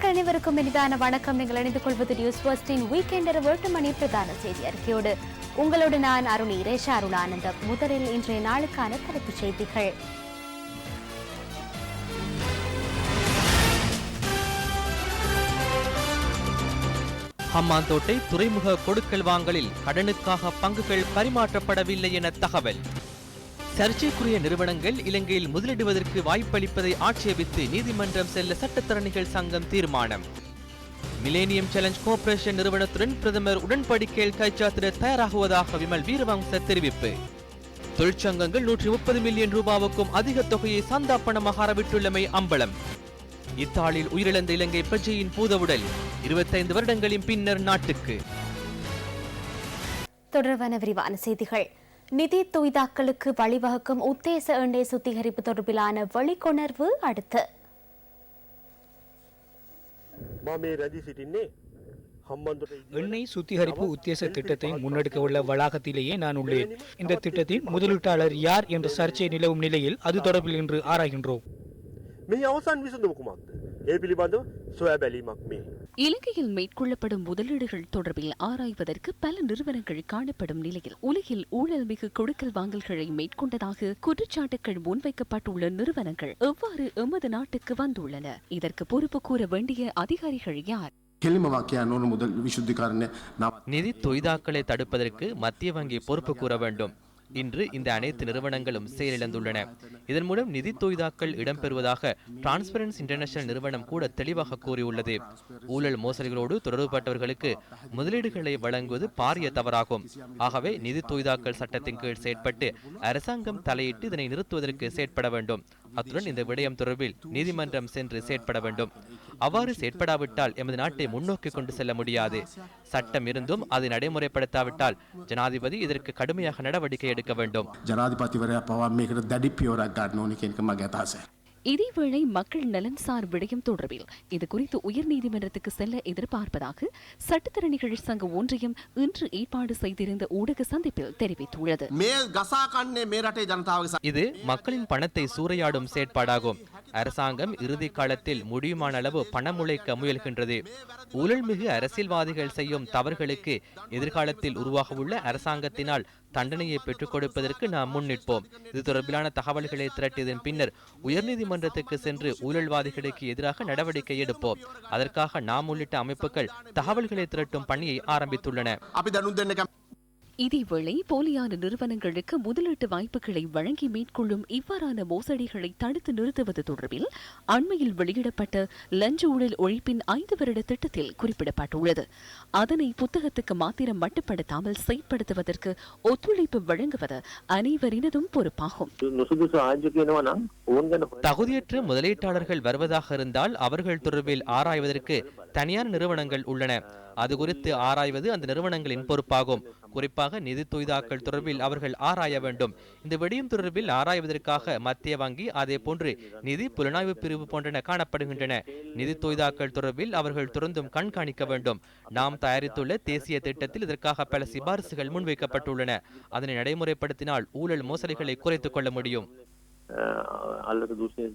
நேர்கள் அனைவருக்கும் இனிதான வணக்கம். நீங்கள் இணைந்து கொள்வது நியூஸ் ஃபர்ஸ்டின் வீக்கெண்ட் இரவு எட்டு மணி பிரதான செய்தி அறிக்கையோடு. உங்களோடு நான் அருண் இரேஷா அருளானந்தம் முதலில் இன்றைய நாளுக்கான தலைப்புச் செய்திகள். ஹம்மாந்தோட்டை துறைமுக கொடுக்கல் வாங்கலில் கடனுக்காக பங்குகள் பரிமாற்றப்படவில்லை என தகவல். சர்ச்சைக்குரிய நிறுவனங்கள் இலங்கையில் முதலிடுவதற்கு வாய்ப்பளிப்பதை ஆட்சேபித்து நீதிமன்றம் செல்ல சட்டத்தரணிகள் சங்கம் தீர்மானம். மிலேனியம் சேலஞ்ச் கோர்ப்பரேஷன் நிறுவனத்துடன் பிரதமர் உடன்படிக்கையில் கைச்சாத்திட தயாராகுவதாக விமல் வீரவம்ச தெரிவிப்பு. தொழிற்சங்கங்கள் நூற்றி முப்பது மில்லியன் ரூபாவுக்கும் அதிக தொகையை சந்தா பணமாக அறவிட்டுள்ளமை அம்பலம். இத்தாலியில் உயிரிழந்த இலங்கை பிரஜையின் பூதவுடல் இருபத்தைந்து வருடங்களின் பின்னர் நாட்டுக்கு. தொடர்பான விரிவான செய்திகள். நிதி துய்தாக்களுக்கு வழிவகுக்கும் உத்தேச எண்ணெய் சுத்திகரிப்பு தொடர்பிலான வெளிக்கொணர்வு அடுத்து. எண்ணெய் சுத்திகரிப்பு உத்தேச திட்டத்தை முன்னெடுக்க உள்ள வளாகத்திலேயே நான் உள்ளேன். இந்த திட்டத்தின் முதலீட்டாளர் யார் என்ற சர்ச்சை நிலவும் நிலையில் அது தொடர்பில் இன்று ஆராய்கின்றோம். මේ අවසන් විසඳුම කුමක්ද ඒ පිළිබඳව සොයා බැලීමක් මේ இலங்கையில் மேற்கொள்ளப்படும் முதலீடுகள் தொடர்பில் ஆராய்வதற்கு பல நிறுவனங்கள் காணப்படும் நிலையில் உலகில் ஊழல் மிகு கொடுக்கல் வாங்கல்களை மேற்கொண்டதாக குற்றச்சாட்டுகள் முன்வைக்கப்பட்டுள்ள நிறுவனங்கள் எவ்வாறு எமது நாட்டுக்கு வந்துள்ளன இதற்கு பொறுப்பு கூற வேண்டிய அதிகாரிகள் யார் කෙලිම වාකයා නොන මුදල් විශුද්ධිකරණය නව நிதி தொய்தாக்களை தடுப்பதற்கு மத்திய வங்கி பொறுப்பு கூற வேண்டும் இன்று இந்த அனைத்து நிறுவனங்களும் செயலிழந்துள்ளன. இதன் மூலம் நிதி தொய்தாக்கள் இடம்பெறுவதாக டிரான்ஸ்பரன்ஸ் இன்டர்நேஷனல் நிறுவனம் கூட தெளிவாக கூறியுள்ளது. ஊழல் மோசடிகளோடு தொடர்புபட்டவர்களுக்கு முதலீடுகளை வழங்குவது பாரிய தவறாகும். ஆகவே நிதி தொய்தாக்கள் சட்டத்தின் கீழ் செயற்பட்டு அரசாங்கம் தலையிட்டு இதனை நிறுத்துவதற்கு செயற்பட வேண்டும். அத்துடன் இந்த விடயம் தொடர்பில் நீதிமன்றம் சென்று செயற்பட வேண்டும். அவ்வாறு செயற்படாவிட்டால் எமது நாட்டை முன்னோக்கி கொண்டு செல்ல முடியாது. சட்டம் இருந்தும் அதை நடைமுறைப்படுத்தாவிட்டால் ஜனாதிபதி இதற்கு கடுமையாக நடவடிக்கை எடுக்க வேண்டும். ஜனாதிபதி இதேவேளை மக்கள் நலன் சார் விடயம் தொடர்பில் இது குறித்து உயர்நீதிமன்றத்துக்கு செல்ல எதிர்பார்ப்பதாக சட்டத்திறனிகள் சங்க ஒன்றியம் இன்று ஏற்பாடு செய்திருந்த ஊடக சந்திப்பில் தெரிவித்துள்ளது. இது மக்களின் பணத்தை சூறையாடும் செயற்பாடாகும். அரசாங்கம் இறுதி காலத்தில் முடியுமான அளவு பணம் உழைக்க முயல்கின்றது. ஊழல்மிகு அரசியல்வாதிகள் செய்யும் தவறுகளுக்கு எதிர்காலத்தில் உருவாகவுள்ள அரசாங்கத்தினால் தண்டனையை பெற்றுக் கொடுப்பதற்கு நாம் முன்னிற்போம். இது தொடர்பிலான தகவல்களை திரட்டியதன் பின்னர் உயர்நீதிமன்றத்துக்கு சென்று ஊழல்வாதிகளுக்கு எதிராக நடவடிக்கை எடுப்போம். அதற்காக நாம் உள்ளிட்ட அமைப்புகள் தகவல்களை திரட்டும் பணியை ஆரம்பித்துள்ளன. இதேவேளை போலியான நிறுவனங்களுக்கு முதலீட்டு வாய்ப்புகளை வழங்கி மேற்கொள்ளும் இவ்வாறான மோசடிகளை தடுத்து நிறுத்துவது தொடர்பில் அண்மையில் வெளியிடப்பட்ட லஞ்ச ஊழல் ஒழிப்பின் ஐந்து வருட திட்டத்தில் குறிப்பிடப்பட்டுள்ளது. அதனை புத்தகத்துக்கு மாத்திரம் மட்டுப்படுத்தாமல் செயற்படுத்துவதற்கு ஒத்துழைப்பு வழங்குவது அனைவரினதும் பொறுப்பாகும். தகுதியற்ற முதலீட்டாளர்கள் வருவதாக இருந்தால் அவர்கள் தொடர்பில் ஆராய்வதற்கு தனியார் நிறுவனங்கள் உள்ளன. அது குறித்து ஆராய்வது அந்த நிறுவனங்களின் பொறுப்பாகும். குறிப்பாக நிதி தொய்தாக்கள் தொடர்பில் அவர்கள் ஆராய வேண்டும். இந்த வெடியும் தொடர்பில் ஆராய்வதற்காக மத்திய வங்கி அதே போன்று நிதி புலனாய்வு பிரிவு போன்றன காணப்படுகின்றன. நிதி தொய்தாக்கள் தொடர்பில் அவர்கள் தொடர்ந்தும் கண்காணிக்க வேண்டும். நாம் தயாரித்துள்ள தேசிய திட்டத்தில் இதற்காக பல சிபாரிசுகள் முன்வைக்கப்பட்டுள்ளன. அதனை நடைமுறைப்படுத்தினால் ஊழல் மோசடிகளை குறைத்துக் கொள்ள முடியும். அல்லது தூசிய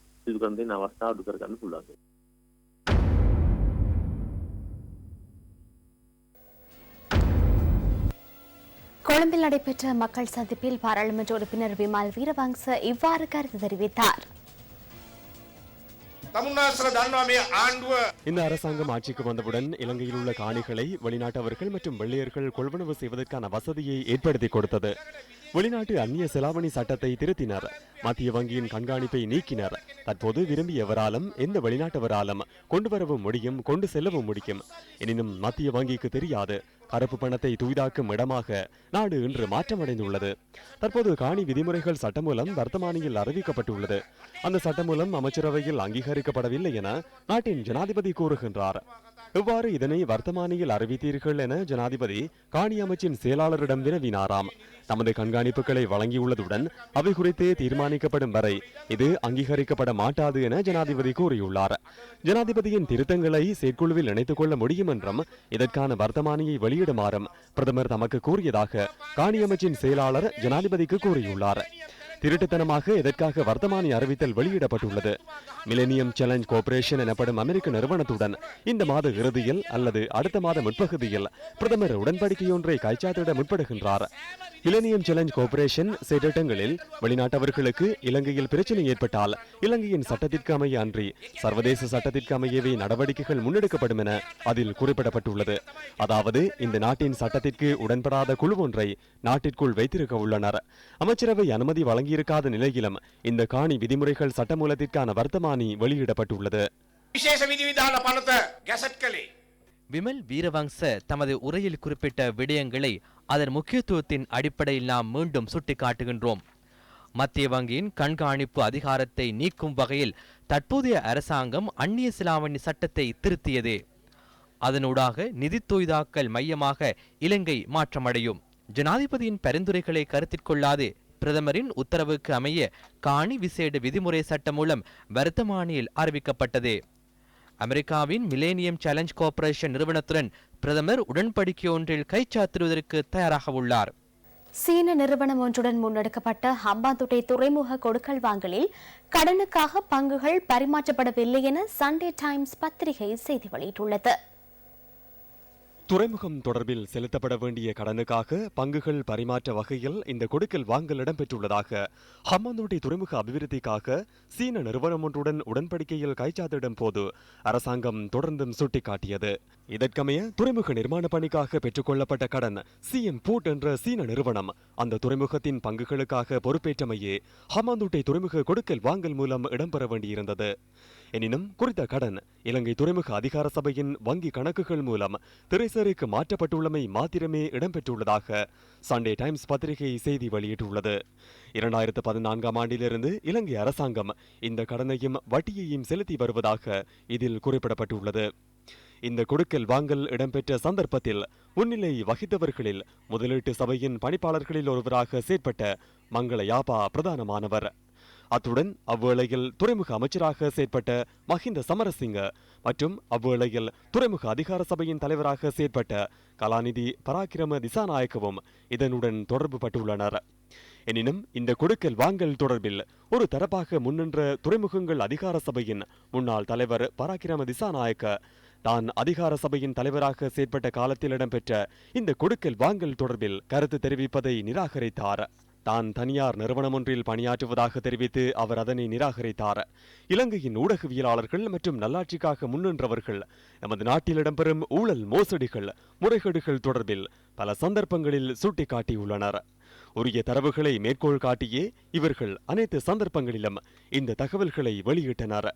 கொழும்பில் நடைபெற்ற மக்கள் சந்திப்பில் பாராளுமன்ற உறுப்பினர் விமால் வீரவங்ச இவ்வாறு கருத்து தெரிவித்தார். இந்த அரசாங்கம் ஆட்சிக்கு வந்தவுடன் இலங்கையில் உள்ள காணிகளை வெளிநாட்டவர்கள் மற்றும் வெள்ளையர்கள் கொள்வனவு செய்வதற்கான வசதியை ஏற்படுத்தி கொடுத்தது. வெளிநாட்டு அந்நிய செலாவணி சட்டத்தை திருத்தினர். மத்திய வங்கியின் கண்காணிப்பை நீக்கினர். தற்போது விரும்பியவராலும் எந்த வெளிநாட்டவராலும் கொண்டு வரவும் முடியும் கொண்டு செல்லவும் முடியும். எனினும் மத்திய வங்கிக்கு தெரியாது. கருப்பு பணத்தை துய்தாக்கும் இடமாக நாடு இன்று மாற்றமடைந்துள்ளது. தற்போது காணி விதிமுறைகள் சட்டமூலம் வர்த்தமானியில் அறிவிக்கப்பட்டுள்ளது. அந்த சட்டமூலம் அமைச்சரவையில் அங்கீகரிக்கப்படவில்லை என நாட்டின் ஜனாதிபதி கூறுகின்றார். இவ்வாறு இதனை வர்த்தமானியில் அறிவித்தீர்கள் என ஜனாதிபதி காணி அமைச்சின் செயலாளரிடம் வினவினாராம். தமது கண்காணிப்புகளை வழங்கியுள்ளதுடன் அவை குறித்து தீர்மானிக்கப்படும் வரை இது அங்கீகரிக்கப்பட மாட்டாது என ஜனாதிபதி கூறியுள்ளார். ஜனாதிபதியின் திருத்தங்களை செயற்குழுவில் இணைத்துக் கொள்ள முடியும் என்றும் இதற்கான வர்த்தமானியை வெளியிடுமாறும் பிரதமர் தமக்கு கூறியதாக காணி அமைச்சின் செயலாளர் ஜனாதிபதிக்கு கூறியுள்ளார். திருட்டுத்தனமாக இதற்காக வர்த்தமானி அறிவித்தல் வெளியிடப்பட்டுள்ளது. மிலேனியம் சேலஞ்ச் கோர்ப்பரேஷன் எனப்படும் அமெரிக்க நிறுவனத்துடன் இந்த மாத இறுதியில் அல்லது அடுத்த மாத முற்பகுதியில் பிரதமர் உடன்படிக்கையொன்றை கைச்சாத்திட முற்படுகின்றார். மிலேனியம் சேலஞ்ச் கோர்ப்பரேஷன் செயற்றிட்டங்களில் வெளிநாட்டவர்களுக்கு இலங்கையில் பிரச்சனை ஏற்பட்டால் இலங்கையின் சட்டத்திற்கு அமைய அன்றி சர்வதேச சட்டத்திற்கு அமையவே நடவடிக்கைகள் முன்னெடுக்கப்படும் என அதில் குறிப்பிடப்பட்டுள்ளது. அதாவது இந்த நாட்டின் சட்டத்திற்கு உடன்படாத குழு ஒன்றை நாட்டிற்குள் வைத்திருக்க உள்ளனர். அமைச்சரவை அனுமதி வழங்க வழங்கியிருக்காத நிலையிலும் இந்த காணி விதிமுறைகள் சட்டமூலத்திற்கான வர்த்தமானி வெளியிடப்பட்டுள்ளது. விசேஷ விதிவிதான பணத்தை விமல் வீரவங்ச தமது உரையில் குறிப்பிட்ட விடயங்களை அதன் முக்கியத்துவத்தின் அடிப்படையில் நாம் மீண்டும் சுட்டிக்காட்டுகின்றோம். மத்திய வங்கியின் கண்காணிப்பு அதிகாரத்தை நீக்கும் வகையில் தற்போதைய அரசாங்கம் அந்நிய சிலாவணி சட்டத்தை திருத்தியது. அதனூடாக நிதித்தொய்தாக்கல் மையமாக இலங்கை மாற்றமடையும். ஜனாதிபதியின் பரிந்துரைகளை கருத்தில் பிரதமரின் உத்தரவுக்கு அமைய காணி விசேட விதிமுறை சட்டம் மூலம் வர்த்தமானியில் அறிவிக்கப்பட்டது. அமெரிக்காவின் மிலேனியம் சேலஞ்ச் கோர்ப்பரேஷன் நிறுவனத்துடன் பிரதமர் உடன்படிக்கை ஒன்றில் கைச்சாத்திடுவதற்கு தயாராக உள்ளார். சீன நிறுவனம் ஒன்றுடன் முன்னெடுக்கப்பட்ட ஹம்பாந்தோட்டை துறைமுக கொடுக்கல் வாங்கலில் கடனுக்காக பங்குகள் பரிமாற்றப்படவில்லை என சண்டே டைம்ஸ் பத்திரிகை செய்தி வெளியிட்டுள்ளது. துறைமுகம் தொடர்பில் செலுத்தப்பட வேண்டிய கடனுக்காக பங்குகள் பரிமாற்ற வகையில் இந்த கொடுக்கல் வாங்கல் இடம்பெற்றுள்ளதாக ஹம்மாந்தோட்டை துறைமுக அபிவிருத்திக்காக சீன நிறுவனம் ஒன்றுடன் உடன்படிக்கையில் கைச்சாத்திடும் போது அரசாங்கம் தொடர்ந்தும் சுட்டிக்காட்டியது. இதற்கமைய துறைமுக நிர்மாண பணிக்காக பெற்றுக்கொள்ளப்பட்ட கடன் சிஎம் போர்ட் என்ற சீன நிறுவனம். அந்த துறைமுகத்தின் பங்குகளுக்காக பொறுப்பேற்றமையே ஹமாந்துட்டை துறைமுக கொடுக்கல் வாங்கல் மூலம் இடம்பெற வேண்டியிருந்தது. எனினும் குறித்த கடன் இலங்கை துறைமுக அதிகார சபையின் வங்கி கணக்குகள் மூலம் திரைசருக்கு மாற்றப்பட்டுள்ளமை மாத்திரமே இடம்பெற்றுள்ளதாக சண்டே டைம்ஸ் பத்திரிகை செய்தி வெளியிட்டுள்ளது. இரண்டாயிரத்து பதினான்காம் ஆண்டிலிருந்து இலங்கை அரசாங்கம் இந்த கடனையும் வட்டியையும் செலுத்தி வருவதாக இதில் குறிப்பிடப்பட்டுள்ளது. இந்த கொடுக்கல் வாங்கல் இடம்பெற்ற சந்தர்ப்பத்தில் முன்னிலை வகித்தவர்களில் முதலீட்டு சபையின் பணிப்பாளர்களில் ஒருவராக செயற்பட்ட மங்கள யாபா பிரதானமானவர். அத்துடன் அவ்வேளையில் துறைமுக அமைச்சராக செயற்பட்ட மஹிந்த சமரசிங்க மற்றும் அவ்வேளையில் துறைமுக அதிகார சபையின் தலைவராக செயற்பட்ட கலாநிதி பராக்கிரம திசாநாயக்கவும் இதனுடன் தொடர்பு பட்டுள்ளனர். எனினும் இந்த கொடுக்கல் வாங்கல் தொடர்பில் ஒரு தரப்பாக முன்னின்ற துறைமுகங்கள் அதிகார சபையின் முன்னாள் தலைவர் பராக்கிரம திசாநாயக்க தான் அதிகார சபையின் தலைவராக செயற்பட்ட காலத்தில் இடம்பெற்ற இந்த கொடுக்கல் வாங்கல் தொடர்பில் கருத்து தெரிவிப்பதை நிராகரித்தார். தான் தனியார் நிறுவனம் ஒன்றில் பணியாற்றுவதாக தெரிவித்து அவர் அதனை நிராகரித்தார். இலங்கையின் ஊடகவியலாளர்கள் மற்றும் நல்லாட்சிக்காக முன்னின்றவர்கள் நமது நாட்டில் இடம்பெறும் ஊழல் மோசடிகள் முறைகேடுகள் தொடர்பில் பல சந்தர்ப்பங்களில் சுட்டிக்காட்டியுள்ளனர். உரிய தரவுகளை மேற்கோள் காட்டியே இவர்கள் அனைத்து சந்தர்ப்பங்களிலும் இந்த தகவல்களை வெளியிட்டனர்.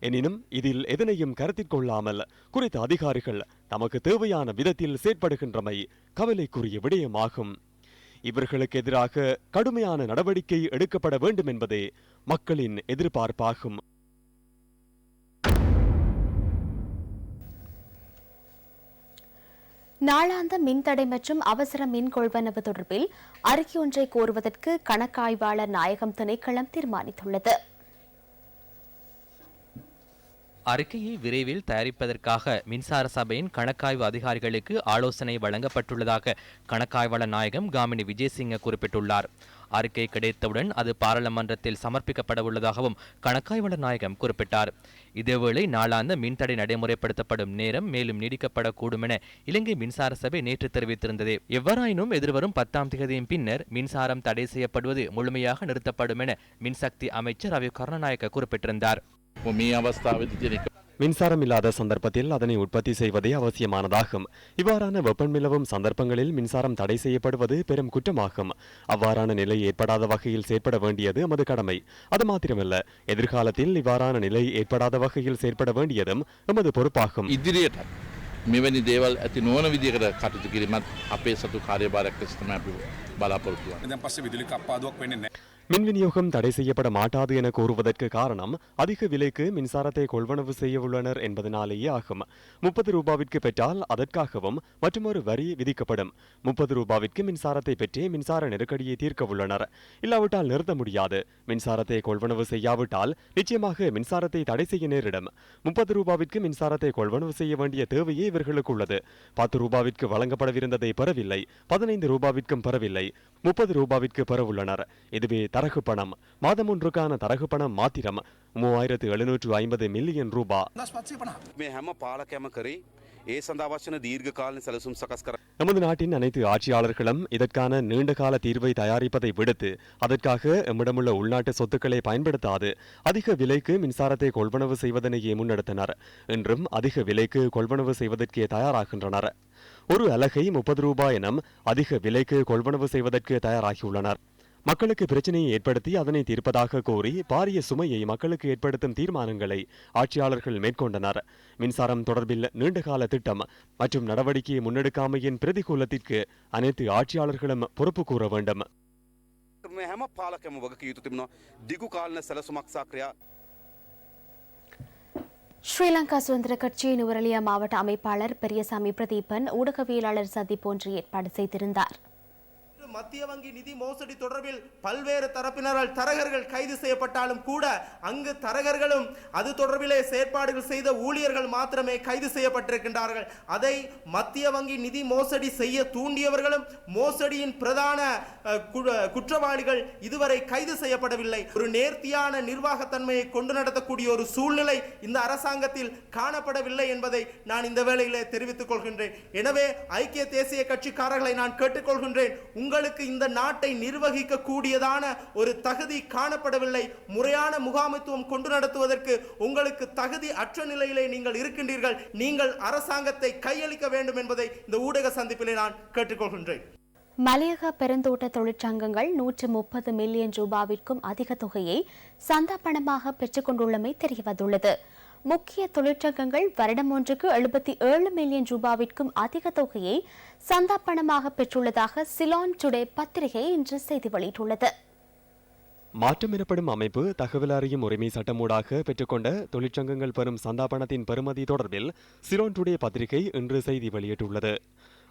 எனினும் இதில் எதனையும் கருத்தில் கொள்ளாமல் குறித்த அதிகாரிகள் தமக்கு தேவையான விதத்தில் செயற்படுகின்றமை கவலைக்குரிய விடயமாகும். இவர்களுக்கு எதிராக கடுமையான நடவடிக்கை எடுக்கப்பட வேண்டும் என்பதே மக்களின் எதிர்பார்ப்பாகும். நாளாந்த மின்தடை மற்றும் அவசர மின் கொள்வனவு தொடர்பில் அறிக்கை ஒன்றை கோருவதற்கு கணக்காய்வாளர் நாயகம் திணைக்களம் தீர்மானித்துள்ளது. அறிக்கையை விரைவில் தயாரிப்பதற்காக மின்சார சபையின் கணக்காய்வு அதிகாரிகளுக்கு ஆலோசனை வழங்கப்பட்டுள்ளதாக கணக்காய்வாளர் நாயகம் காமினி விஜயசிங்க குறிப்பிட்டுள்ளார். அறிக்கை கிடைத்தவுடன் அது பாராளுமன்றத்தில் சமர்ப்பிக்கப்பட உள்ளதாகவும் கணக்காய்வாளர் நாயகம் குறிப்பிட்டார். இதேவேளை நாளாந்த மின்தடை நடைமுறைப்படுத்தப்படும் நேரம் மேலும் நீடிக்கப்படக்கூடும் என இலங்கை மின்சார சபை நேற்று தெரிவித்திருந்தது. எவ்வாறாயினும் எதிர்வரும் பத்தாம் தேதியின் பின்னர் மின்சாரம் தடை செய்யப்படுவது முழுமையாக நிறுத்தப்படும் என மின்சக்தி அமைச்சர் ரவி கருணாநாயக்க குறிப்பிட்டிருந்தார். මේ අවස්ථාවද තියෙන එක மின்சாரம் இல்லாத சந்தர்ப்பத்தில் அதனை உற்பத்தி செய்வதே அவசியமானதாகும் இவ்வாறான வெப்பம் நிலவும் சந்தர்ப்பங்களில் மின்சாரம் தடை செய்யப்படுவது பெரும் குற்றமாகும் அவ்வாறான நிலை ஏற்படாத வகையில் செயற்பட வேண்டியது எமது கடமை அது மாத்திரமல்ல எதிர்காலத்தில் இவ்வாறான நிலை ஏற்படாத வகையில் செயற்பட வேண்டியதும் எமது பொறுப்பாகும் ඉදිරියට මෙවැනි දේවල් ඇති නොවන විදිකට කටයුතු කිරීමත් අපේ සතු කාර්යභාරයක් ලෙස තමයි අපි බලාපොරොත්තු වෙන්නේ. දැන් පස්සේ විදුලි කප්පාදුවක් වෙන්නේ නැහැ. மின் விநியோகம் தடை செய்யப்பட மாட்டாது என கூறுவதற்கு காரணம் அதிக விலைக்கு மின்சாரத்தை கொள்வனவு செய்ய உள்ளனர் என்பதனாலேயே ஆகும். முப்பது ரூபாவிற்கு பெற்றால் அதற்காகவும் மற்றொரு வரி விதிக்கப்படும். முப்பது ரூபாவிற்கு மின்சாரத்தை பெற்றே மின்சார நெருக்கடியை தீர்க்க உள்ளனர். இல்லாவிட்டால் நிறுத்த முடியாது. மின்சாரத்தை கொள்வனவு செய்யாவிட்டால் நிச்சயமாக மின்சாரத்தை தடை செய்ய நேரிடும். முப்பது ரூபாவிற்கு மின்சாரத்தை கொள்வனவு செய்ய வேண்டிய தேவையே இவர்களுக்கு உள்ளது. பத்து ரூபாவிற்கு வழங்கப்படவிருந்ததை பெறவில்லை. பதினைந்து ரூபாவிற்கும் பெறவில்லை. முப்பது ரூபாவிற்கு பெறவுள்ளனர் இதுவே தரகு பணம். மாதம் ஒன்றுக்கான தரகு பணம் மாத்திரம். மூவாயிரத்து எழுநூற்று ஐம்பது மில்லியன் ரூபாய் நமது நாட்டின் அனைத்து ஆட்சியாளர்களும் இதற்கான நீண்டகால தீர்வை தயாரிப்பதை விடுத்து அதற்காக எம்மிடமுள்ள உள்நாட்டு சொத்துக்களை பயன்படுத்தாது அதிக விலைக்கு மின்சாரத்தை கொள்வனவு செய்வதனையே முன்னெடுத்தனர். என்றும் அதிக விலைக்கு கொள்வனவு செய்வதற்கே தயாராகின்றனர். ஒரு அலகை முப்பது ரூபாய் எனும் அதிக விலைக்கு கொள்வனவு செய்வதற்கு தயாராகியுள்ளனர். மக்களுக்கு பிரச்சனையை ஏற்படுத்தி அதனை தீர்ப்பதாக கோரி பாரிய சுமையை மக்களுக்கு ஏற்படுத்தும் தீர்மானங்களை ஆட்சியாளர்கள் மேற்கொண்டனர் மின்சாரம் தொடர்பில் நீண்டகால திட்டம் மற்றும் நடவடிக்கையை முன்னெடுக்காமையின் பிரதிகூலத்திற்கு அனைத்து ஆட்சியாளர்களும் பொறுப்பு கூற வேண்டும் මේ හැම පාලකැම වගක යුතු තිබෙනවා දිගු කාලන සැලසුමක් සාක්‍රියා ஸ்ரீலங்கா சுதந்திர கட்சியின் நுவரலியா மாவட்ட அமைப்பாளர் பெரியசாமி பிரதீபன் ஊடகவியலாளர் சந்திப்பு ஒன்று ஏற்பாடு செய்திருந்தார் மத்திய வங்கி நிதி மோசடி தொடர்பில் பல்வேறு தரப்பினரால் தரகர்கள் கைது செய்யப்பட்டாலும் கூட அங்கு தரகர்களும் அது தொடர்பிலே செயற்பாடுகள் செய்த ஊழியர்கள் மாத்திரமே கைது செய்யப்பட்டிருக்கின்றார்கள். அதை மத்திய வங்கி நிதி மோசடி செய்ய தூண்டியவர்களும் மோசடியின் பிரதான குற்றவாளிகள் இதுவரை கைது செய்யப்படவில்லை. ஒரு நேர்த்தியான நிர்வாகத்தன்மையை கொண்டு நடத்தக்கூடிய ஒரு சூழ்நிலை இந்த அரசாங்கத்தில் காணப்படவில்லை என்பதை நான் இந்த வேளையிலே தெரிவித்துக் கொள்கின்றேன். எனவே ஐக்கிய தேசிய கட்சிக்காரர்களை நான் கேட்டுக்கொள்கின்றேன். உங்கள் உங்களுக்கு இந்த நாட்டை நிர்வகிக்க கூடியதான ஒரு தகுதி காணப்படவில்லை. முறையான முகாமைத்துவம் கொண்டு நடத்துவதற்கு உங்களுக்கு தகுதி அற்ற நிலையிலே நீங்கள் இருக்கின்றீர்கள். நீங்கள் அரசாங்கத்தை கையளிக்க வேண்டும் என்பதை இந்த ஊடக சந்திப்பிலே நான் கேட்டுக்கொள்கின்றேன். மலையக பெருந்தோட்ட தொழிற்சங்கங்கள் நூற்று முப்பது மில்லியன் ரூபாவிற்கும் அதிக தொகையை சந்தா பணமாக பெற்றுக்கொண்டுள்ளமை தெரியவந்துள்ளது. முக்கிய தொழிற்சங்கங்கள் வருடம் ஒன்றுக்கு எழுபத்தி ஏழு மில்லியன் ரூபாவிற்கும் அதிக தொகையை சந்தா பணமாக பெற்றுள்ளதாக சிலான் டுடே பத்திரிகை இன்று செய்தி வெளியிட்டுள்ளது. மாற்றம் எனப்படும் அமைப்பு தகவல் அறியும் உரிமை சட்டமூடாக பெற்றுக்கொண்ட தொழிற்சங்கங்கள் பெறும் சந்தாபனத்தின் பெறுமதி தொடர்பில் சிலோன் டுடே பத்திரிகை இன்று செய்தி வெளியிட்டுள்ளது.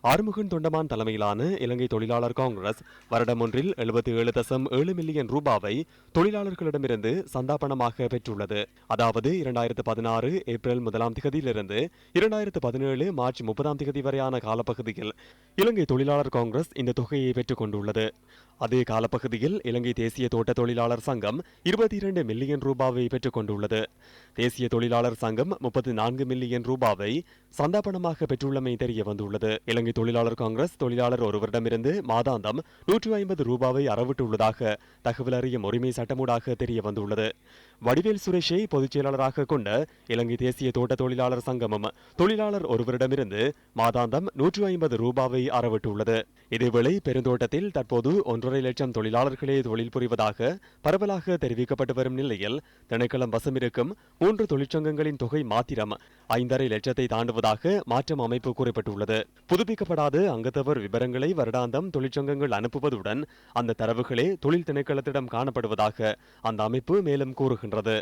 ஆறுமுகன் தொண்டமான் தலைமையிலான இலங்கை தொழிலாளர் காங்கிரஸ் வருடம் ஒன்றில் எழுபத்தி ஏழு தசம் ஏழு மில்லியன் ரூபாவை தொழிலாளர்களிடமிருந்து சந்தாபனமாக பெற்றுள்ளது. அதாவது இரண்டாயிரத்து பதினாறு ஏப்ரல் முதலாம் திகதியிலிருந்து இரண்டாயிரத்து பதினேழு மார்ச் முப்பதாம் திகதி வரையான காலப்பகுதியில் இலங்கை தொழிலாளர் காங்கிரஸ் இந்த தொகையை பெற்றுக் கொண்டுள்ளது. அதே காலப்பகுதியில் இலங்கை தேசிய தோட்ட தொழிலாளர் சங்கம் இருபத்தி இரண்டு மில்லியன் ரூபாவை பெற்றுக் கொண்டுள்ளது. தேசிய தொழிலாளர் சங்கம் முப்பத்தி நான்கு மில்லியன் ரூபாவை சந்தாபனமாக பெற்றுள்ளமை தெரிய வந்துள்ளது. இலங்கை தொழிலாளர் காங்கிரஸ் தொழிலாளர் ஒருவரிடமிருந்து மாதாந்தம் நூற்று ஐம்பது ரூபாவை அறவிட்டுள்ளதாக தகவல் அறியும் உரிமை சட்டமூடாக தெரிய வந்துள்ளது. வடிவேல் சுரேஷை பொதுச் செயலாளராக கொண்ட இலங்கை தேசிய தோட்ட தொழிலாளர் சங்கமம். தொழிலாளர் ஒருவரிடமிருந்து மாதாந்தம் நூற்று ஐம்பது ரூபாவை அறவிட்டுள்ளது. இதேவேளை பெருந்தோட்டத்தில் தற்போது ஒன்றரை லட்சம் தொழிலாளர்களே தொழில் புரிவதாக பரவலாக தெரிவிக்கப்பட்டு வரும் நிலையில் திணைக்களம் வசமிருக்கும் மூன்று தொழிற்சங்கங்களின் தொகை மாத்திரம் ஐந்தரை லட்சத்தை தாண்டுவதாக மாற்றம் அமைப்பு குறிப்பிட்டுள்ளது. புதுப்பிக்கப்படாத அங்கத்தவர் விவரங்களை வருடாந்தம் தொழிற்சங்கங்கள் அனுப்புவதுடன் அந்த தரவுகளே தொழில் திணைக்களத்திடம் காணப்படுவதாக அந்த அமைப்பு மேலும் கூறுகின்றது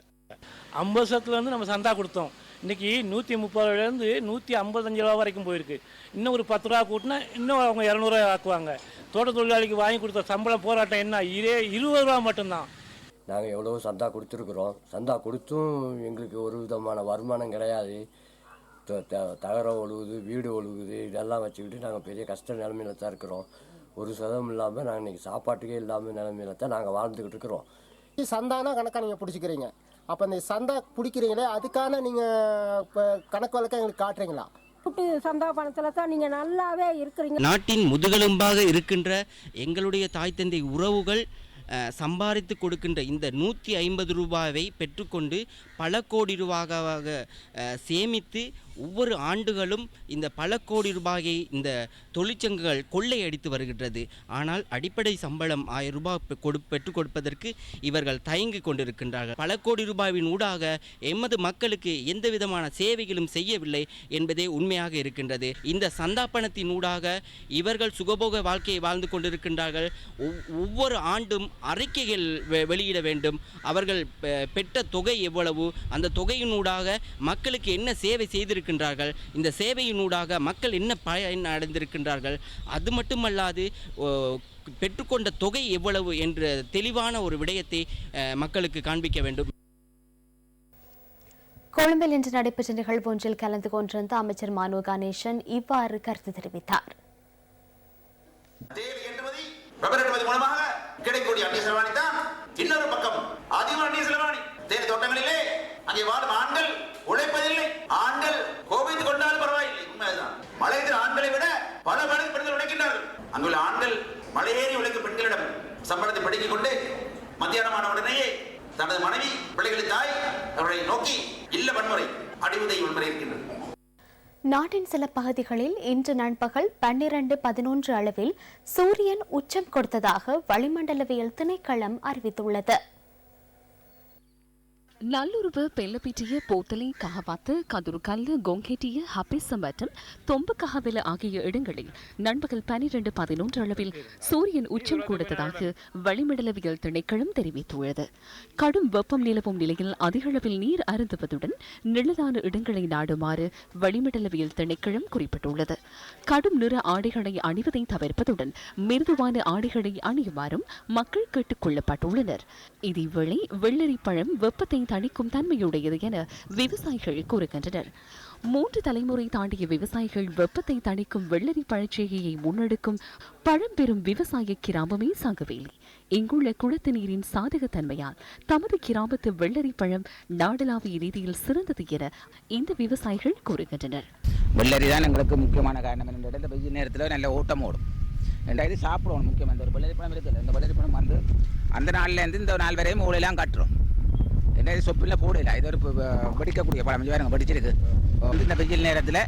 ஐம்பது சத்துலேருந்து நம்ம சந்தா கொடுத்தோம். இன்னைக்கு நூற்றி முப்பதுலேருந்து நூற்றி ஐம்பத்தஞ்சு ரூபா வரைக்கும் போயிருக்கு. இன்னும் ஒரு பத்து ரூபா கூட்டினா இன்னும் அவங்க இரநூறுவா ஆக்குவாங்க. தோட்ட தொழிலாளிக்கு வாங்கி கொடுத்த சம்பள போராட்டம் என்ன? இதே இருபது ரூபா மட்டும்தான். நாங்கள் எவ்வளோ சந்தா கொடுத்துருக்குறோம். சந்தா கொடுத்தும் எங்களுக்கு ஒரு விதமான வருமானம் கிடையாது. தகரம் ஒழுகுது வீடு ஒழுகுது இதெல்லாம் வச்சுக்கிட்டு நாங்கள் பெரிய கஷ்ட நிலமையில தான் இருக்கிறோம். ஒரு சதம் இல்லாமல் நாங்கள் இன்றைக்கி சாப்பாட்டுக்கே இல்லாமல் நிலமையில தான் நாங்கள் வாழ்ந்துக்கிட்டு இருக்கிறோம். சந்தானா கணக்காக நீங்கள் பிடிச்சிக்கிறீங்க. அப்போ இந்த சந்தா பிடிக்கிறீங்களே அதுக்கான நீங்கள் இப்போ கணக்கு வழக்கம் எங்களுக்கு காட்டுறீங்களா? கூட்டு சந்தா பணத்தில் தான் நீங்கள் நல்லாவே இருக்கிறீங்க. நாட்டின் முதுகெலும்பாக இருக்கின்ற எங்களுடைய தாய் தந்தை உறவுகள் சம்பாதித்து கொடுக்கின்ற இந்த நூற்றி ஐம்பது ரூபாயை பெற்றுக்கொண்டு பல கோடி ரூபாயாக அஹ், சேமித்து ஒவ்வொரு ஆண்டுகளும் இந்த பல கோடி ரூபாயை இந்த தொழிற்சங்கங்கள் கொள்ளையடித்து வருகின்றது. ஆனால் அடிப்படை சம்பளம் ஆயிரம் ரூபாய் கொடு பெற்றுக் கொடுப்பதற்கு இவர்கள் தயங்கி கொண்டிருக்கின்றார்கள். பல கோடி ரூபாயின் ஊடாக எமது மக்களுக்கு எந்த விதமான சேவைகளும் செய்யவில்லை என்பதே உண்மையாக இருக்கின்றது. இந்த சந்தாபனத்தின் ஊடாக இவர்கள் சுகபோக வாழ்க்கையை வாழ்ந்து கொண்டிருக்கின்றார்கள். ஒவ்- ஒவ்வொரு ஆண்டும் அறிக்கைகள் வெ- வெளியிட வேண்டும். அவர்கள் பெ- பெற்ற தொகை எவ்வளவு? அந்த தொகையினூடாக மக்களுக்கு என்ன சேவை செய்திருக்க செய்திருக்கின்றார்கள் இந்த சேவையினூடாக மக்கள் என்ன பயன் அடைந்திருக்கின்றார்கள்? அது மட்டுமல்லாது பெற்றுக்கொண்ட தொகை எவ்வளவு என்ற தெளிவான ஒரு விடயத்தை மக்களுக்கு காண்பிக்க வேண்டும். கொழும்பில் இன்று நடைபெற்ற நிகழ்வு ஒன்றில் கலந்து கொண்டிருந்த அமைச்சர் மானு கணேசன் இவ்வாறு கருத்து தெரிவித்தார். வெப்பரேற்றுமதி மூலமாக கிடைக்கக்கூடிய அந்நிய செலவாணி தான் தோட்டங்களிலே அங்கே வாழும் ஆண்கள் உழைப்பதில்லை. ஆண்கள் கோபித்துக் கொண்டால் பரவாயில்லை. உண்மைதான். மலையில் ஆண்களை விட பல மடங்கு பெண்கள் உழைக்கின்றார்கள். அங்குள்ள ஆண்கள் மலையேறி உழைக்கும் பெண்களிடம் சம்பளத்தை படிக்கிக் கொண்டு மத்தியானமான உடனேயே தனது மனைவி பிள்ளைகளின் தாய் அவர்களை நோக்கி இல்ல வன்முறை அடிவுதை வன்முறை இருக்கின்றது. நாட்டின் சில பகுதிகளில் இன்று நண்பகல் பன்னிரண்டு பதினொன்று அளவில் சூரியன் உச்சம் கொடுத்ததாக வளிமண்டலவியல் திணைக்களம் அறிவித்துள்ளது. நல்லுருவ பெல்லப்பிட்டிய போத்தலை கஹவாத்து கதுருகல்ல கொங்கேட்டிய ஹப்பிச மற்றும் தொம்பு கஹவில ஆகிய இடங்களில் நண்பகல் பனிரெண்டு பதினொன்று அளவில் சூரியன் உச்சம் கொடுத்ததாக வளிமண்டலவியல் திணைக்களம் தெரிவித்துள்ளது. கடும் வெப்பம் நிலவும் நிலையில் அதிக அளவில் நீர் அருந்துவதுடன் நிழலான இடங்களை நாடுமாறு வளிமண்டலவியல் திணைக்களம் குறிப்பிட்டுள்ளது. கடும் நிற ஆடைகளை அணிவதை தவிர்ப்பதுடன் மிருதுவான ஆடைகளை அணியுமாறும் மக்கள் கேட்டுக் கொள்ளப்பட்டுள்ளனர். இதேவேளை வெள்ளரி பழம் வெப்பத்தை தணிக்கும் தன்மையுடையது என விவசாயிகள் கூறுகின்றனர். மூன்று தலைமுறை தாண்டிய விவசாயிகள் வெப்பத்தை தணிக்கும் வெள்ளரி பழச்செய்கையை முன்னெடுக்கும் பழம்பெரும் விவசாய கிராமமே சங்கவேலி. இங்குள்ள குளத்து நீரின் சாதகத்தன்மையால் தமது கிராமத்து வெள்ளரி பழம் நாடளாவிய ரீதியில் சிறந்தது என இந்த விவசாயிகள் கூறுகின்றனர். வெள்ளரி தான் எங்களுக்கு முக்கியமான காரணம். என்னென்ன இந்த வெயில் நேரத்தில் நல்ல ஓட்டம் ஓடும். ரெண்டாவது சாப்பிடுவோம் முக்கியம். இந்த ஒரு வெள்ளரி பழம் இருக்குது. இந்த வெள்ளரி பழம் வந்து அந்த நாள்லேருந்து இந்த நாள் வரையும் மூளையெல்லாம் கட்டுறோம். ரெண்டாவது சொப்பில் போடல. இது ஒரு வெடிக்கக்கூடிய பழம். வேறு பாருங்க வெடிச்சிருக்கு. வந்து இந்த வெயில் நேரத்தில்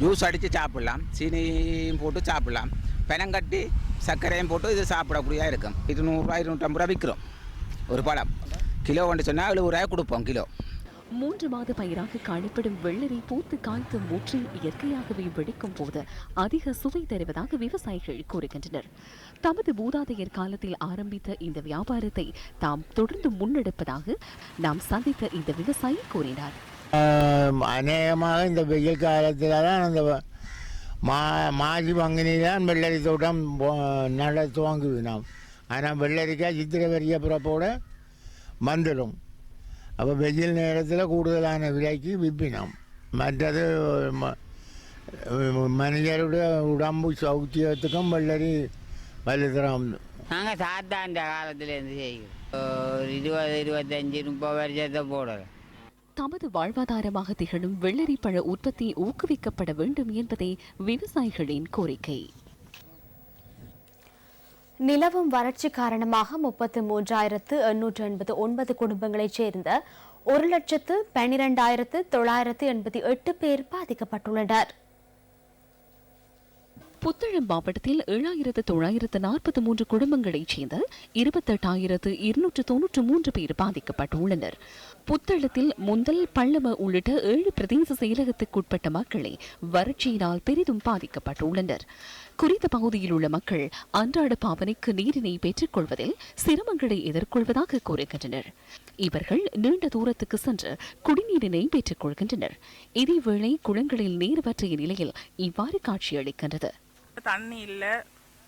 ஜூஸ் அடித்து சாப்பிட்லாம். சீனியும் போட்டு சாப்பிடலாம். பெனங்கட்டி சர்க்கரையும் போட்டு இது சாப்பிடக்கூடியதாக இருக்கும். இது நூறுரூவா இருநூற்றம்பது ரூபா விற்கிறோம் ஒரு பழம். கிலோ வந்து சொன்னால் எழுபது ரூபாய் கொடுப்போம் கிலோ. மூன்று மாத பயிராக காணப்படும் வெள்ளரி பூத்து காய்த்து முற்றி இயற்கையாகவே வெடிக்கும் போது அதிக சுவை தருவதாக விவசாயிகள் கூறுகின்றனர். தமது பூதாதையர் காலத்தில் ஆரம்பித்த இந்த வியாபாரத்தை தாம் தொடர்ந்து முன்னெடுப்பதாக நாம் சந்தித்த இந்த விவசாயி கூறினார். அநேகமாக இந்த வெயில் காலத்தில் தான் அந்த மா மாசி பங்குனி வெள்ளரி தோட்டம் நட துவங்குது நாம். ஆனால் வெள்ளரிக்காய் சித்திரை வரிய பிறப்போட வந்துடும். அப்போ வெயில் நேரத்தில் கூடுதலான விலைக்கு விற்பினோம் மற்றது மனிதருடைய உடம்பு சௌக்கியத்துக்கும் வெள்ளரி வலுத்தரம் நாங்கள் சாத்தா அந்த காலத்துலேருந்து செய்கிறோம் ஒரு இருபது இருபத்தஞ்சி முப்பது வருஷத்தை போடுறோம் தமது வாழ்வாதாரமாக திகழும் வெள்ளரி பழ உற்பத்தி ஊக்குவிக்கப்பட வேண்டும் என்பதே விவசாயிகளின் கோரிக்கை நிலவும் வறட்சி காரணமாக முப்பத்து மூன்றாயிரத்து எண்ணூற்று எண்பது ஒன்பது குடும்பங்களைச் சேர்ந்த ஒரு லட்சத்து பனிரெண்டாயிரத்து தொள்ளாயிரத்து எண்பத்தி எட்டு பேர் பாதிக்கப்பட்டுள்ளனர். புத்தளம் மாவட்டத்தில் ஏழாயிரத்து தொள்ளாயிரத்து நாற்பத்தி மூன்று குடும்பங்களைச் சேர்ந்த இருபத்தெட்டாயிரத்து இருநூற்று தொன்னூற்று மூன்று பேர் பாதிக்கப்பட்டுள்ளனர். புத்தளத்தில் முந்தல் பள்ளம உள்ளிட்ட ஏழு பிரதேச செயலகத்துக்குட்பட்ட மக்களே வறட்சியினால் பெரிதும் பாதிக்கப்பட்டுள்ளனர். குறித்த பகுதியில் உள்ள மக்கள் அன்றாட பாவனைக்கு நீரினை பெற்றுக் கொள்வதில் சிரமங்களை எதிர்கொள்வதாக கூறுகின்றனர். இவர்கள் நீண்ட தூரத்துக்கு சென்று குடிநீரினை பெற்றுக் கொள்கின்றனர் இதேவேளை குளங்களில் நீர் வற்றிய நிலையில் இவ்வாறு காட்சியளிக்கின்றது. தண்ணி இல்லை.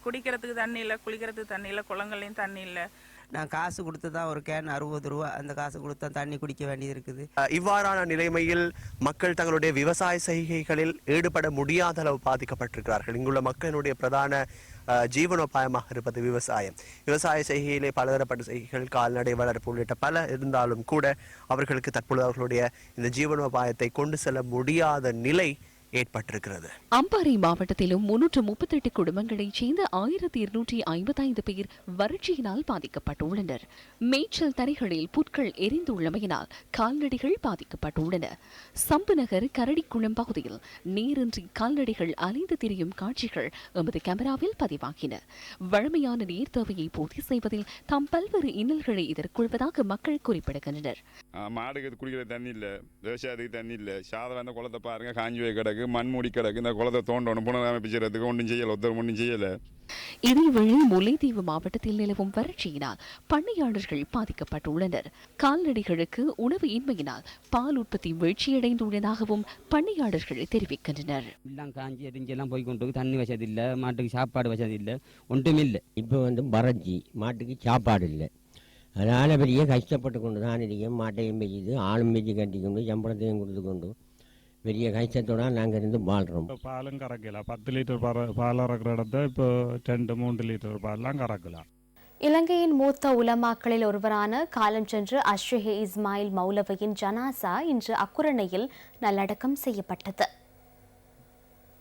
குடிக்கிறதுக்கு தண்ணி இல்லை குளிக்கிறதுக்கு தண்ணி இல்லை குளங்கள்லையும் தண்ணி இல்லை. நான் காசு கொடுத்து தான் ஒரு கேன் அறுபது ரூபா அந்த காசு கொடுத்து தான் தண்ணி குடிக்க வேண்டியது இருக்குது. இவ்வாறான நிலைமையில் மக்கள் தங்களுடைய விவசாய செய்கைகளில் ஈடுபட முடியாத அளவு பாதிக்கப்பட்டிருக்கிறார்கள். இங்குள்ள மக்களுடைய பிரதான ஜீவனோபாயமாக இருப்பது விவசாயம். விவசாய செய்கையிலே பலதரப்பட்ட செய்கைகள் கால்நடை வளர்ப்பு உள்ளிட்ட பல இருந்தாலும் கூட அவர்களுக்கு தற்பொழுது அவர்களுடைய இந்த ஜீவனோபாயத்தை கொண்டு செல்ல முடியாத நிலை ஏற்பட்டிருக்கிறது. அம்பாறை மாவட்டத்திலும் முன்னூற்று முப்பத்தெட்டு குடும்பங்களைச் சேர்ந்த ஆயிரத்தி இருநூற்றி ஐம்பத்தைந்து பேர் வறட்சியினால் பாதிக்கப்பட்டுள்ளனர். மேய்ச்சல் தரைகளில் புற்கள் எரிந்துள்ளமையினால் கால்நடைகள் பாதிக்கப்பட்டுள்ளன. சம்புநகர் கரடிக்குளம் பகுதியில் நீரின்றி கால்நடைகள் அலைந்து திரியும் காட்சிகள் எமது கேமராவில் பதிவாகின. வழமையான நீர் தேவையை பூர்த்தி செய்வதில் தாம் பல்வேறு இன்னல்களை எதிர்கொள்வதாக மக்கள் குறிப்பிடுகின்றனர். மாடுக்கு குடிக்கிற தண்ணி இல்லை விவசாயத்துக்கு தண்ணி இல்லை சாதாரண அந்த குளத்தை பாருங்க காஞ்சி போய் கிடக்கு. மண் மூடி கிடக்கு இந்த குளத்தை தோண்டணும் புனரமைப்பிச்சதுக்கு ஒன்றும் செய்யலை ஒருத்தர் ஒன்றும் செய்யலை. இதேவேளை முல்லைத்தீவு மாவட்டத்தில் நிலவும் வறட்சியினால் பண்ணையாளர்கள் பாதிக்கப்பட்டுள்ளனர். கால்நடைகளுக்கு உணவு இன்மையினால் பால் உற்பத்தி வீழ்ச்சியடைந்துள்ளதாகவும் பண்ணையாளர்கள் தெரிவிக்கின்றனர். எல்லாம் காஞ்சி எரிஞ்செல்லாம் போய் கொண்டு. தண்ணி வசதி இல்லை மாட்டுக்கு சாப்பாடு வசதி இல்லை ஒன்றும் இல்லை இப்போ வந்து வறட்சி மாட்டுக்கு சாப்பாடு இல்லை. அதனால் பெரிய கஷ்டப்பட்டு கொண்டு தான் இருக்கோம் மாட்டையும் பெய்யுது ஆளும் பெய்ஞ்சு கட்டி கொண்டு சம்பளத்தையும் கொடுத்து கொண்டு பெரிய கஷ்டத்தோட நாங்கள் இருந்து வாழ்கிறோம் இப்போ பாலும் கறக்கல. பத்து லிட்டர் பால் இறக்குற இடத்த இப்போ ரெண்டு மூன்று லிட்டர் பால்லாம் கறக்கலாம் இலங்கையின் மூத்த உலமாக்களில் ஒருவரான காலம் சென்று அஷ்ரஹே இஸ்மாயில் மௌலவியின் ஜனாசா இன்று அக்குரணையில் நல்லடக்கம் செய்யப்பட்டது.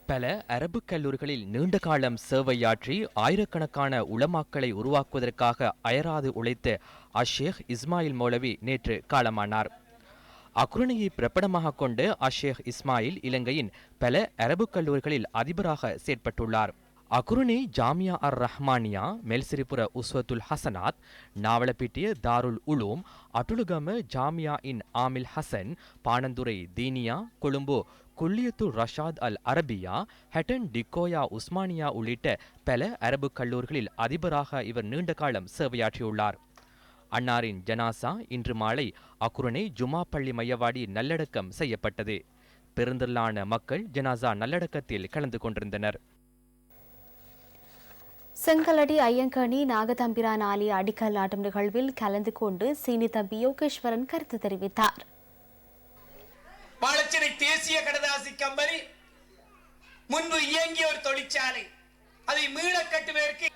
பல அரபு கல்லூரிகளில் நீண்ட காலம் சேவையாற்றி ஆயிரக்கணக்கான உலமாக்களை உருவாக்குவதற்காக அயராது உழைத்த அஷேக் இஸ்மாயில் மௌலவி நேற்று காலமானார். அக்குரணையை பிரபலமாக கொண்டு அஷேக் இஸ்மாயில் இலங்கையின் பல அரபு கல்லூரிகளில் அதிபராக செயற்பட்டுள்ளார். அகுருணி ஜாமியா அர் ரஹ்மானியா மெல்சிரிபுர உஸ்வத்துல் ஹசனாத் நாவலப்பிட்டிய தாருல் உலூம் அட்டுலுகம ஜாமியா இன் ஆமில் ஹசன் பாணந்துரை தீனியா கொழும்பு குல்லியத்து ரஷாத் அல் அரபியா ஹெட்டன் டிக்கோயா உஸ்மானியா உள்ளிட்ட பல அரபு கல்லூரிகளில் அதிபராக இவர் நீண்ட காலம் சேவையாற்றியுள்ளார். அன்னாரின் ஜனாசா இன்று மாலை அக்குரணை ஜுமா பள்ளி மையவாடி நல்லடக்கம் செய்யப்பட்டது. பெருந்திரளான மக்கள் ஜனாசா நல்லடக்கத்தில் கலந்து கொண்டிருந்தனர். செங்கலடி ஐயங்கனி நாகதம்பிரான் ஆலய அடிக்கல் நாட்டும் நிகழ்வில் கலந்து கொண்டு சீனி தம்பி யோகேஸ்வரன் கருத்து தெரிவித்தார். பாலச்சிறை தேசிய கடதாசி கம்பெனி முன்பு இயங்கிய ஒரு தொழிற்சாலை. அதை மீள கட்டுவதற்கு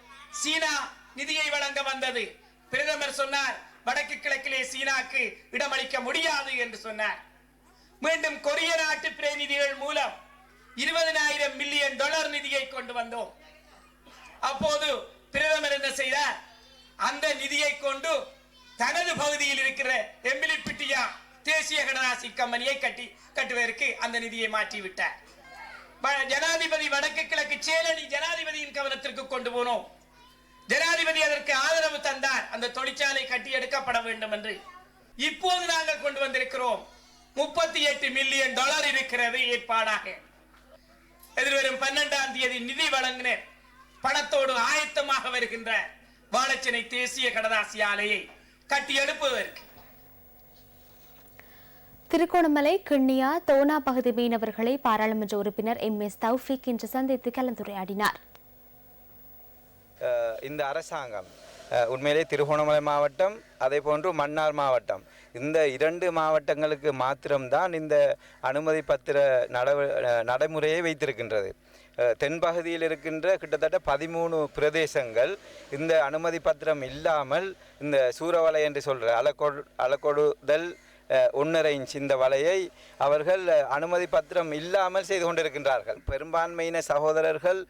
சீனா நிதியை வழங்க வந்தது. பிரதமர் சொன்னார் வடக்கு கிழக்கிலே சீனாக்கு இடமளிக்க முடியாது என்று சொன்னார். மீண்டும் கொரிய நாட்டு பிரதிநிதிகள் மூலம் இருபதனாயிரம் மில்லியன் டாலர் நிதியை கொண்டு வந்தோம். அப்போது பிரதமர் என்ன செய்தார்? அந்த நிதியை கொண்டு தனது பகுதியில் இருக்கிற எம்பிலிப்பிட்டியா தேசிய கடனாசி கம்பெனியை கட்டி கட்டுவதற்கு அந்த நிதியை மாற்றி விட்டார் வ- ஜனாதிபதி வடக்கு கிழக்கு சேலனி ஜனாதிபதியின் கவனத்திற்கு கொண்டு போனோம். ஜனாதிபதி அதற்கு ஆதரவு தந்தார். அந்த தொழிற்சாலை கட்டி எடுக்கப்பட வேண்டும் என்று. இப்போது நாங்கள் கொண்டு வந்திருக்கிறோம். முப்பத்தி எட்டு மில்லியன் டாலர் இருக்கிறது ஏற்பாடாக. எதிர்வரும் பன்னெண்டாம் தேதி நிதி வழங்கினர். பணத்தோடு ஆயத்தமாக வருகின்ற வாழச்சினை தேசிய கடதாசி ஆலையை கட்டி எழுப்புவதற்கு திருகோணமலை கிண்ணியா தோனா பகுதி மீனவர்களை பாராளுமன்ற உறுப்பினர் எம். எஸ். தௌஃபிக் இன்று சந்தித்து கலந்துரையாடினார். இந்த அரசாங்கம். உண்மையிலே திருகோணமலை மாவட்டம் அதே போன்று மன்னார் மாவட்டம். இந்த இரண்டு மாவட்டங்களுக்கு மாத்திரம்தான் இந்த அனுமதி பத்திர நடவ நடைமுறையை வைத்திருக்கின்றது. தென்பகுதியில் இருக்கின்ற கிட்டத்தட்ட பதிமூணு பிரதேசங்கள் இந்த அனுமதி பத்திரம் இல்லாமல் இந்த சூறவலை என்று சொல்கிற அலக்கொடு அலக்கொடுதல் ஒன்றரை இன்ச் இந்த வலையை அவர்கள் அனுமதி பத்திரம் இல்லாமல் செய்து கொண்டிருக்கின்றார்கள். பெரும்பான்மையின சகோதரர்கள்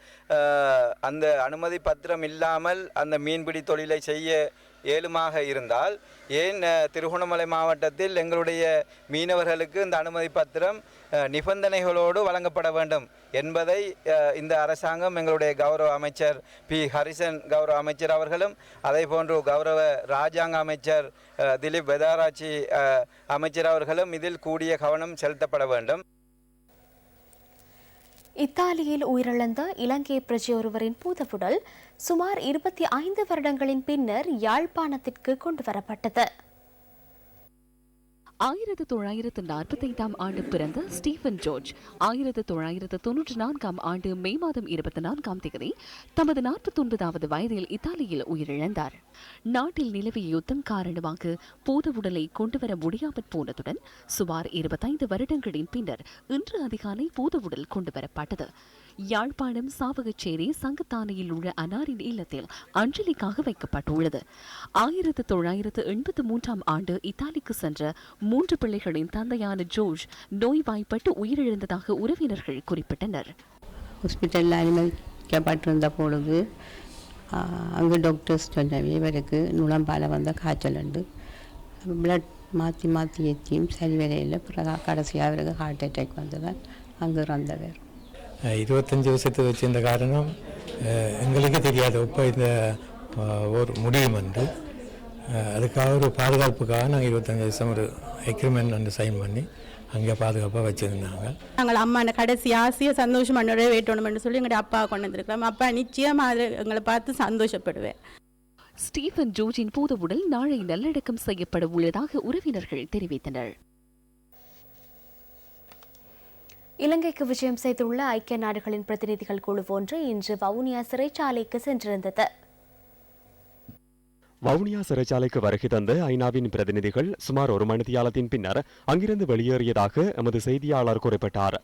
அந்த அனுமதி பத்திரம் இல்லாமல் அந்த மீன்பிடி தொழிலை செய்ய ஏழுமாக இருந்தால் ஏன் திருகோணமலை மாவட்டத்தில் எங்களுடைய மீனவர்களுக்கு இந்த அனுமதி பத்திரம் நிபந்தனைகளோடு வழங்கப்பட வேண்டும் என்பதை இந்த அரசாங்கம் எங்களுடைய கௌரவ அமைச்சர் பி. ஹரிசன் கௌரவ அமைச்சர் அவர்களும் அதே போன்று கௌரவ ராஜாங்க அமைச்சர் திலீப் வெதாராட்சி அமைச்சர் அவர்களும் இதில் கூடிய கவனம் செலுத்தப்பட வேண்டும். இத்தாலியில் உயிரிழந்த இலங்கை பிரஜை ஒருவரின் பூதவுடல் சுமார் இருபத்தி ஐந்து வருடங்களின் பின்னர் யாழ்ப்பாணத்திற்கு கொண்டு வரப்பட்டது ஆயிரத்து தொள்ளாயிரத்து நாற்பத்தைந்தாம் ஆண்டு பிறந்த ஸ்டீஃபன் ஜார்ஜ் ஆயிரத்து தொள்ளாயிரத்து தொன்னூற்றி நான்காம் ஆண்டு மே மாதம் இருபத்தி நான்காம் தேதி தமது நாற்பத்தொன்பதாவது வயதில் இத்தாலியில் உயிரிழந்தார். நாட்டில் நிலவிய யுத்தம் காரணமாக பூத உடலை கொண்டுவர முடியாமற் போனதுடன் சுமார் இருபத்தைந்து வருடங்களின் பின்னர் இன்று அதிகாலை பூத உடல் கொண்டுவரப்பட்டது. யாழ்ப்பாணம் சாவகச்சேரி சங்கத்தானையில் உள்ள அன்னாரின் இல்லத்தில் அஞ்சலிக்காக வைக்கப்பட்டுள்ளது. ஆயிரத்து தொள்ளாயிரத்து எண்பத்து மூன்றாம் ஆண்டு இத்தாலிக்கு சென்ற மூன்று பிள்ளைகளின் தந்தையான ஜோர்ஜ் நோய்வாய்ப்பட்டு உயிரிழந்ததாக உறவினர்கள் குறிப்பிட்டனர். ஹாஸ்பிட்டலில் அனுமதிக்கப்பட்டிருந்த பொழுது அங்கே டாக்டர்ஸ் சொன்னவே இவருக்கு நுளம்பால் வந்த காய்ச்சல் உண்டு. பிளட் மாற்றி மாற்றி ஏற்றியும் சரி வரையில் பிறகு கடைசியாக அவருக்கு ஹார்ட் அட்டாக் வந்ததால் அங்கே இறந்தவர் இருபத்தஞ்சி வருஷத்தை வச்சிருந்த காரணம் எங்களுக்கு தெரியாது. இப்போ இந்த ஒரு முடியும் என்று. அதுக்காக ஒரு பாதுகாப்புக்காக நாங்கள் இருபத்தஞ்சி வருஷம் ஒரு எக்ரிமெண்ட் வந்து சைன் பண்ணி அங்கே பாதுகாப்பாக வச்சுருந்தாங்க. நாங்கள் அம்மா கடைசி ஆசையை சந்தோஷமா நிறைவேற்றணும்னு சொல்லி எங்களுடைய அப்பா கொண்டு வந்திருக்கிறோம் அப்பா நிச்சயமாக அது எங்களை பார்த்து சந்தோஷப்படுவேன் ஸ்டீஃபன் ஜோர்ஜின் பூத உடல் நாளை நல்லடக்கம் செய்யப்பட உள்ளதாக உறவினர்கள் தெரிவித்தனர். இலங்கைக்கு விஜயம் செய்துள்ள ஐக்கிய நாடுகளின் பிரதிநிதிகள் குழு ஒன்று இன்று வவுனியா சிறைச்சாலைக்கு சென்றிருந்தது. வவுனியா சிறைச்சாலைக்கு வருகை தந்த ஐநாவின் பிரதிநிதிகள் சுமார் ஒரு மணித்தியாலத்தின் பின்னர் அங்கிருந்து வெளியேறியதாக எமது செய்தியாளர் குறிப்பிட்டார்.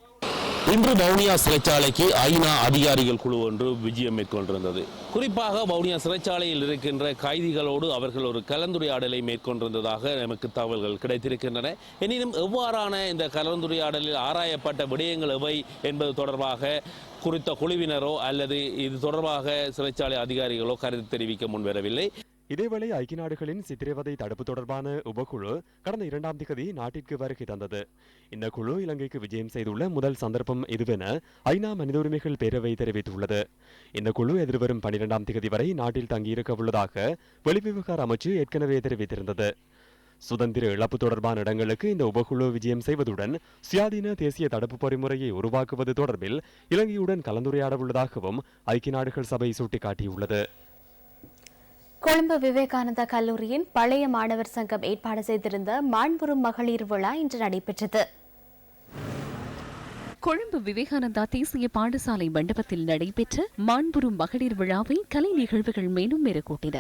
இன்று வவுனியா சிறைச்சாலைக்கு ஐநா அதிகாரிகள் குழு ஒன்று விஜயம் மேற்கொண்டிருந்தது. குறிப்பாக வவுனியா சிறைச்சாலையில் இருக்கின்ற கைதிகளோடு அவர்கள் ஒரு கலந்துரையாடலை மேற்கொண்டிருந்ததாக நமக்கு தகவல்கள் கிடைத்திருக்கின்றன. எனினும் எவ்வாறான இந்த கலந்துரையாடலில் ஆராயப்பட்ட விடயங்கள் எவை என்பது தொடர்பாக குறித்த குழுவினரோ அல்லது இது தொடர்பாக சிறைச்சாலை அதிகாரிகளோ கருத்து தெரிவிக்க முன்வரவில்லை. இதேவேளை ஐக்கிய நாடுகளின் சித்திரவதை தடுப்பு தொடர்பான உபகுழு கடந்த இரண்டாம் திகதி நாட்டிற்கு வருகை தந்தது. இந்த குழு இலங்கைக்கு விஜயம் செய்துள்ள முதல் சந்தர்ப்பம் இதுவென ஐநா மனித உரிமைகள் பேரவை தெரிவித்துள்ளது. இந்த குழு எதிர்வரும் பனிரெண்டாம் திகதி வரை நாட்டில் தங்கியிருக்க உள்ளதாக வெளிவிவகார அமைச்சு ஏற்கனவே தெரிவித்திருந்தது. சுதந்திர இழப்பு தொடர்பான இடங்களுக்கு இந்த உபகுழு விஜயம் செய்வதுடன் சுயாதீன தேசிய தடுப்பு பொறிமுறையை உருவாக்குவது தொடர்பில் இலங்கையுடன் கலந்துரையாட உள்ளதாகவும் ஐக்கிய நாடுகள் சபை சுட்டிக்காட்டியுள்ளது. கொழும்பு விவேகானந்தா கல்லூரியின் பழைய மாணவர் சங்கம் ஏற்பாடு செய்திருந்த மாண்புறும் மகளிர் விழா இன்று நடைபெற்றது. கொழும்பு விவேகானந்தா தேசிய பாடசாலை மண்டபத்தில் நடைபெற்ற மாண்புறும் மகளிர் விழாவை கலை நிகழ்வுகள் மேலும் மேற்கூட்டின.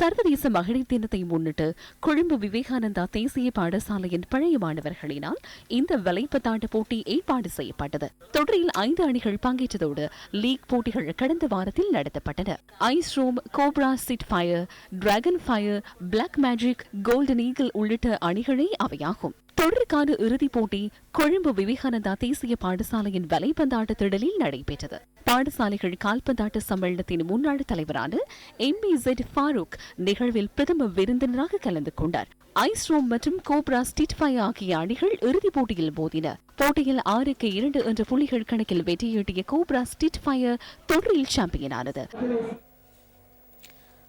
சர்வதேச மகளிர் தினத்தை முன்னிட்டு கொழும்பு விவேகானந்தா தேசிய பாடசாலையின் பழைய மாணவர்களினால் இந்த விலைப்பத்தாண்டு போட்டி ஏற்பாடு செய்யப்பட்டது. தொடரில் ஐந்து அணிகள் பங்கேற்றதோடு லீக் போட்டிகள் கடந்த வாரத்தில் நடத்தப்பட்டன. Ice Rome cobra chit fire dragon fire black magic golden eagle உள்ளிட்ட அணிகளே அவையாகும். தொடருக்கான இறுதிப் போட்டி கொழும்பு விவேகானந்தா தேசிய பாடசாலையின் வலைப்பந்தாட்ட திடலில் நடைபெற்றது. பாடசாலைகள் கால்பந்தாட்ட சம்மேளனத்தின் முன்னாள் தலைவரான எம் பி ஜெட் ஃபாரூக் நிகழ்வில் பிரதம விருந்தினராக கலந்து கொண்டார். ஐஸ்ரோம் மற்றும் கோப்ரா ஸ்டிட்ஃபை ஆகிய அணிகள் இறுதிப் போட்டியில் மோதின. போட்டியில் ஆறுக்கு இரண்டு என்ற புள்ளிகள் கணக்கில் வெற்றியீட்டிய கோப்ரா ஸ்டிட்ஃபயர் தொடரில் சாம்பியனானது.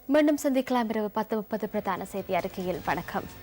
மீண்டும் சந்திக்கலாம் இரவு பத்து முப்பது பிரதான செய்தி அறிக்கையில் வணக்கம்.